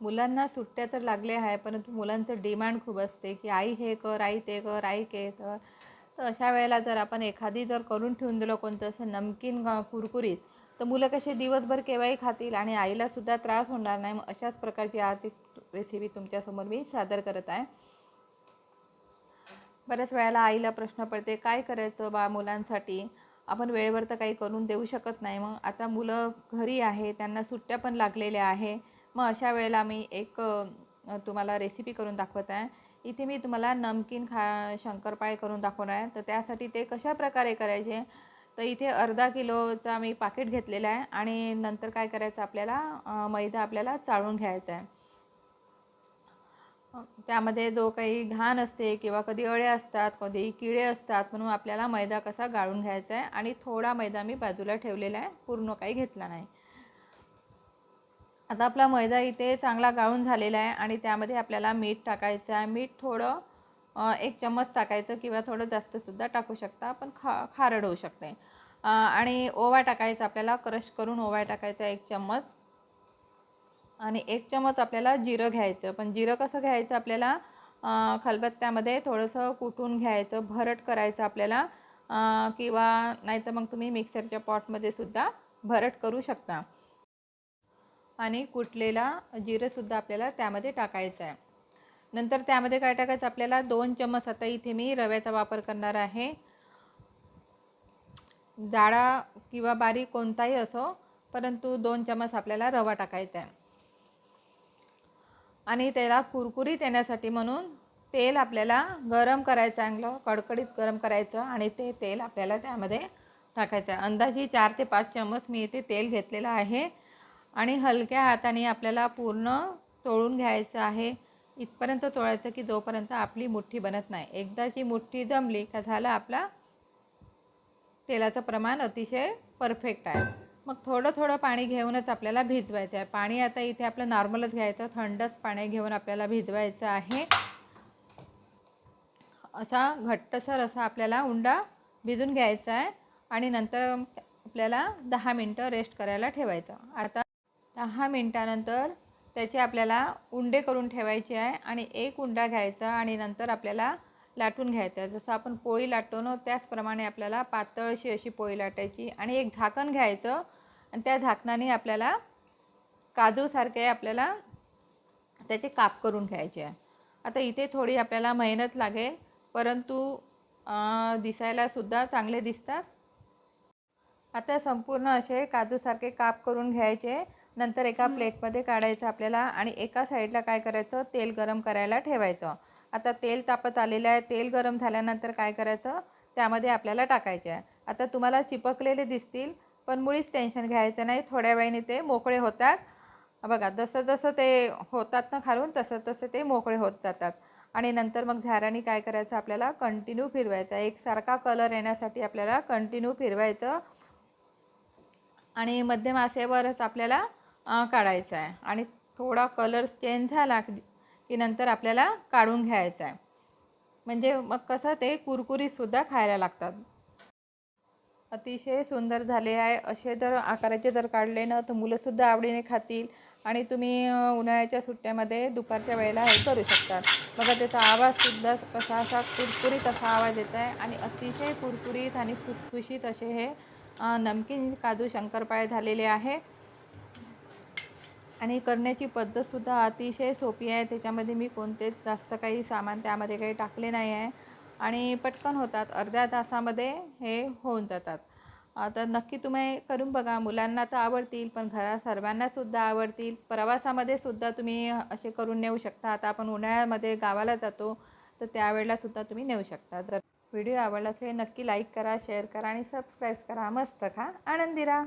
मुलांना सुट्ट्या तर लागल्या आहे परंतु मुलांचं डिमांड खूप असते की आई हे कर आई ते कर आई के कर. तर अशा वेळेला जर आपण एखादी जर करून ठेवून दिलं कोणतं असं नमकीन कुरकुरीत तर मुलं कसे दिवसभर केव्हाही खातील आणि आईलासुद्धा त्रास होणार नाही. मग अशाच प्रकारची आज रेसिपी तुमच्यासमोर मी सादर करत आहे. बऱ्याच वेळेला आईला प्रश्न पडते काय करायचं बा मुलांसाठी? आपण वेळेवर तर काही करून देऊ शकत नाही. मग आता मुलं घरी आहे त्यांना सुट्ट्या पण लागलेल्या आहे. मग अशा वेळेला मी एक तुम्हाला रेसिपी करून दाखवत आहे. इथे मी तुम्हाला नमकीन खा शंकरपाळे करून दाखवणार आहे. तर त्यासाठी ते कशा प्रकारे करायचे? तर इथे अर्धा किलोचा मी पाकिट घेतलेला आहे आणि नंतर काय करायचं आपल्याला? मैदा आपल्याला चाळून घ्यायचा आहे. त्यामध्ये जो काही घाण असते किंवा कधी अळे असतात कधी किडे असतात म्हणून आपल्याला मैदा कसा गाळून घ्यायचा आहे आणि थोडा मैदा मी बाजूला ठेवलेला आहे. पूर्ण काही घेतला नाही. आता आपला मैदा इथे चांगला गाळून झालेला आहे आणि त्यामध्ये आपल्याला मीठ टाकायचं आहे. मीठ थोडं एक चम्मच टाकायचं किंवा थोडं जास्तसुद्धा टाकू शकता. पण खा खारड होऊ शकते. आणि ओवा टाकायचा आपल्याला क्रश करून ओवा टाकायचा एक चम्मच. आणि एक चमच आपल्याला जिरं घ्यायचं. पण जिरं कसं घ्यायचं आपल्याला? खलबत्त्यामध्ये थोडंसं कुटून घ्यायचं भरट करायचं आपल्याला. किंवा नाहीतर मग तुम्ही मिक्सरच्या पॉटमध्ये सुद्धा भरट करू शकता. आणि कुटलेला जिरंसुद्धा आपल्याला त्यामध्ये टाकायचं आहे. नंतर त्यामध्ये काय टाकायचं? आपल्याला दोन चम्मच आता इथे मी रव्याचा वापर करणार आहे. जाडा किंवा बारीक कोणताही असो परंतु दोन चम्मच आपल्याला रवा टाकायचा आहे. आणि त्याला कुरकुरीत येण्यासाठी म्हणून तेल आपल्याला गरम करायचं चांगलं कडकडीत गरम करायचं आणि ते तेल आपल्याला त्यामध्ये टाकायचं आहे. अंदाजे चार ते पाच चम्मच मी इथे तेल घेतलेलं आहे. आणि हलक्या हाताने आपल्याला पूर्ण तोळून घ्यायचं आहे. इथपर्यंत तोळायचं की जोपर्यंत आपली मुठ्ठी बनत नाही. एकदाची मुठ्ठी जमली का झालं आपला तेलाचं प्रमाण अतिशय परफेक्ट आहे. मग थोडं थोडं पाणी घेऊनच आपल्याला भिजवायचं आहे. पाणी आता इथे आपलं नॉर्मलच घ्यायचं. थंडच पाणी घेऊन आपल्याला भिजवायचं आहे. असा घट्टसर असा आपल्याला उंडा भिजून घ्यायचा आहे. आणि नंतर आपल्याला दहा मिनटं रेस्ट करायला ठेवायचं. आता दहा मिनटानंतर त्याचे आपल्याला उंडे करून ठेवायचे आहे आणि एक उंडा घ्यायचा आणि नंतर आपल्याला लाटून घ्यायचं आहे. जसं आपण पोळी लाटतो ना त्याचप्रमाणे आपल्याला पातळशी अशी पोळी लाटायची आणि एक झाकण घ्यायचं आणि त्या झाकणाने आपल्याला काजूसारखे आपल्याला त्याचे काप करून घ्यायचे आहे. आता इथे थोडी आपल्याला मेहनत लागेल परंतु दिसायलासुद्धा चांगले दिसतात. आता संपूर्ण असे काजूसारखे काप करून घ्यायचे नंतर एका प्लेटमध्ये काढायचं आपल्याला आणि एका साईडला काय करायचं? तेल गरम करायला ठेवायचं. आता तेल तापत आलेलं आहे. तेल गरम झाल्यानंतर काय करायचं? त्यामध्ये आपल्याला टाकायचे आहे. आता तुम्हाला चिपकलेले दिसतील पण मुळीच टेन्शन घ्यायचं नाही. थोड्या वेळाने ते मोकळे होतात. बघा जसं जसं ते होतात ना खालून तसं तसं ते मोकळे होत जातात. आणि नंतर मग झाऱ्याने काय करायचं? आपल्याला कंटिन्यू फिरवायचं एकसारखा कलर येण्यासाठी आपल्याला कंटिन्यू फिरवायचं. आणि मध्यम आचेवरच आपल्याला काढायचं आहे आणि थोडा कलर चेंज झाला की नंतर आपल्याला काढून घ्यायचं आहे म्हणजे मग कसं ते कुरकुरीतसुद्धा खायला लागतात. अतिशय सुंदर झाले आहे. असे जर आकाराचे जर काढले ना तर मुलंसुद्धा आवडीने खातील आणि तुम्ही उन्हाळ्याच्या सुट्ट्यामध्ये दुपारच्या वेळेला हे करू शकतात. बघा त्याचा आवाजसुद्धा कसा असा कुरकुरीत असा आवाज येत आहे आणि अतिशय कुरकुरीत आणि फुसफुशीत असे हे नमकीन काजू शंकरपाळे झालेले आहे. आणि करण्याची पद्धतसुद्धा अतिशय सोपी आहे. त्याच्यामध्ये मी कोणतेच जास्त काही सामान त्यामध्ये काही टाकले नाही आहे. आणि पटकन होतात. अर्ध्या तासामध्ये हे होऊन जातात. आता नक्की तुम्ही करून बघा. मुलांना तर आवडतील पण घरात सर्वांनासुद्धा आवडतील. प्रवासामध्ये सुद्धा तुम्ही असे करून नेऊ शकता. आता आपण उन्हाळ्यामध्ये गावाला जातो तर त्यावेळेलासुद्धा तुम्ही नेऊ शकता. जर व्हिडिओ आवडला असेल नक्की लाईक करा शेअर करा आणि सबस्क्राईब करा. मस्त खा. आनंदी राहा.